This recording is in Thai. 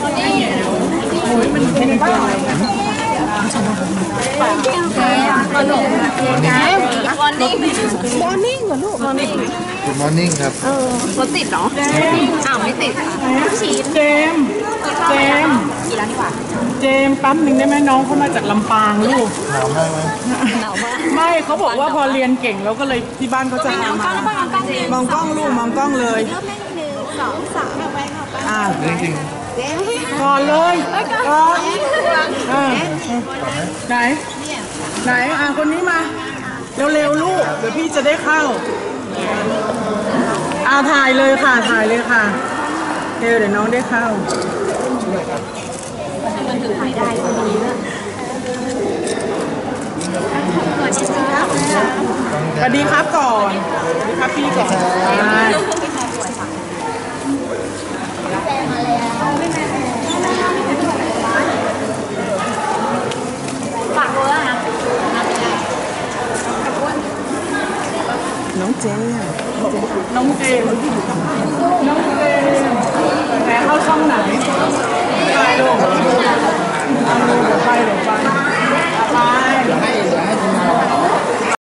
โอ้ยมันเป็นยังไงขนมแก้มวอร์นิ่งมอร์นิ่งเหรอลูกวอร์นิ่ง Good morning ครับรถติดเนาะอ้าวไม่ติดค่ะเจมส์เจมส์กี่ร้านดีกว่าเจมส์แปั๊มหนึ่งได้ไหมน้องเขามาจากลำปางลูกหนาวมากไหมหนาวมากไม่เขาบอกว่าพอเรียนเก่งแล้วก็เลยที่บ้านเขาจะพามามองกล้องลูกมองกล้องเลยเริ่มแม่หนึ่งสองสามเอาไปเอาไปอ่าจริง ก่อนเลยก่อนอ่าไหน ไหน อะ คนนี้มา เร็วๆลูก เดี๋ยวพี่จะได้เข้า อ่าถ่ายเลยค่ะ ถ่ายเลยค่ะเร็วเดี๋ยวน้องได้เข้ามันถึงถ่ายได้คนนี้นะสวัสดีครับก่อนสวัสดีครับพี่ก่อนได้ ฝากตัวนะ น้องเจมส์น้องเจมส์น้อง